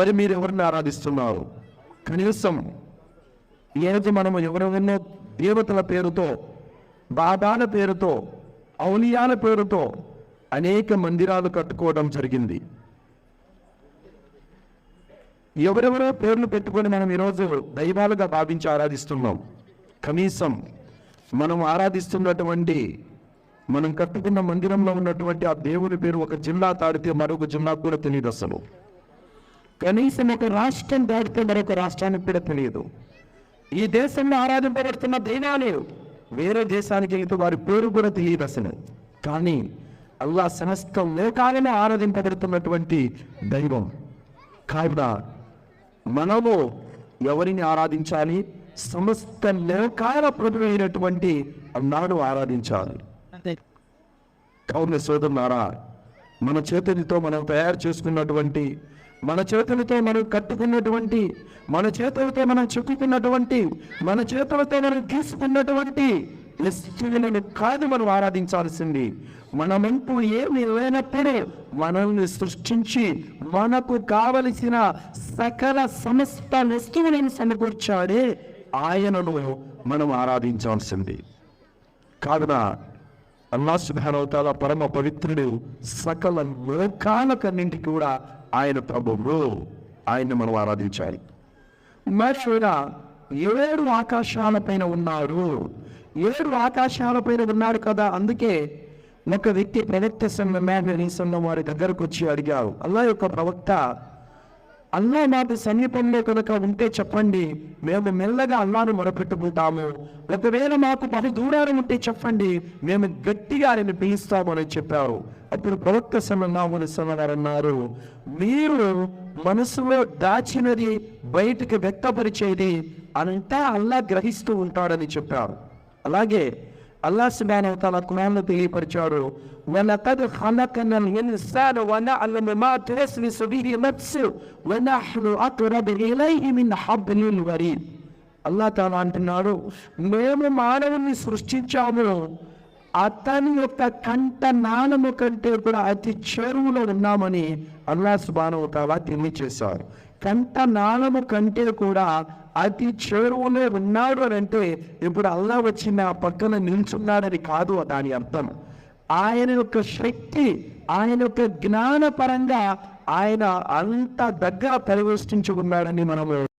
మరి మీరు ఎవరిని ఆరాధిస్తున్నారు? కనీసం ఈరోజు మనము ఎవరెవరినో దేవతల పేరుతో బాబాల పేరుతో ఔలియాల పేరుతో అనేక మందిరాలు కట్టుకోవడం జరిగింది. ఎవరెవరో పేర్లు పెట్టుకొని మనం ఈరోజు దైవాలుగా భావించి ఆరాధిస్తున్నాం. కనీసం మనం ఆరాధిస్తున్నటువంటి మనం కట్టుకున్న మందిరంలో ఉన్నటువంటి ఆ దేవుని పేరు ఒక జిల్లా తాడితే మరొక జిల్లా కూడా తెలియదు అసలు. కనీసం ఒక రాష్ట్రం దాటితే మరొక రాష్ట్రానికి కూడా తెలియదు. ఈ దేశంలో ఆరాధింపబడుతున్న దైవాలు వేరే దేశానికి వెళ్తే వారి పేరు కూడా తెలియదు అసలు. కానీ అల్లా సమస్త లోకాలను ఆరాధింపబడుతున్నటువంటి దైవం. కావున మనము ఎవరిని ఆరాధించాలి? సమస్త లోకాల ప్రభు అయినటువంటి అన్నాడు ఆరాధించాలి. అంతే. కావున సోదరులారా మన చేతులతో మనం తయారు చేసుకున్నటువంటి మన చేతులతో మనం కట్టుకున్నటువంటి మన చేతులతో మనం చెక్కుకున్నటువంటి మన చేతులతో మనం తీసుకున్నటువంటి వస్తువులను కాదు మనం ఆరాధించాల్సింది. మనమంటూ ఏమి లేనప్పుడే మనల్ని సృష్టించి మనకు కావలసిన సకల సమస్త వస్తువులను సమకూర్చాడే ఆయనను మనం ఆరాధించాల్సింది. కావున అల్లా సుబానవతాల పరమ పవిత్రుడు సకల లోకాలకన్నింటికి కూడా ఆయన ప్రభువు. ఆయన్ని మనం ఆరాధించాలి. మర్చిపోయినా ఏడు ఆకాశాలపైన ఉన్నారు ఏడు ఆకాశాలపైన ఉన్నాడు కదా అందుకే ఒక వ్యక్తి ప్రవక్త సంఘం వారి దగ్గరకు వచ్చి అడిగారు అల్లా యొక్క ప్రవక్త అల్లా మాకు సమీపంలో కనుక ఉంటే చెప్పండి మేము మెల్లగా అల్లాను మొరపెట్టుకుంటాము. ఒకవేళ మాకు బహు దూరాలు ఉంటే చెప్పండి మేము గట్టిగా ఆయన పిలుస్తామని చెప్పారు. అప్పుడు ప్రవక్త సమన్నాములు సమన్నారు అన్నారు మీరు మనసులో దాచినది బయటకు వ్యక్తపరిచేది అంతా అల్లా గ్రహిస్తూ ఉంటాడని చెప్పారు. అలాగే అల్లా సుబాన్ వ తఆలా ఖురాన్లో తెలియపరిచాడు వలకద్ ఖలకనల్ ఇన్సాన వనఅలము మా తుస్విసు బిహి నఫ్సు వనహ్ను అక్రబు ఇలైహి మిన్ హబ్లిల్ వరీద్ అల్లా తాను అంటున్నాడు మేము మానవుని సృష్టించాము. అతని యొక్క కంట నాణము కంటే కూడా అతి చెరువులో ఉన్నామని అల్లా సుబాను తెలియచేశారు. కంట నాళము కంటే కూడా అతి చేరువనే ఉన్నాడు అని అంటే ఇప్పుడు అల్లా వచ్చి నా పక్కన నిల్చున్నాడని కాదు దాని అర్థం. ఆయన యొక్క శక్తి ఆయన యొక్క జ్ఞానపరంగా ఆయన అంత దగ్గర పరివేష్టించుకున్నాడని మనము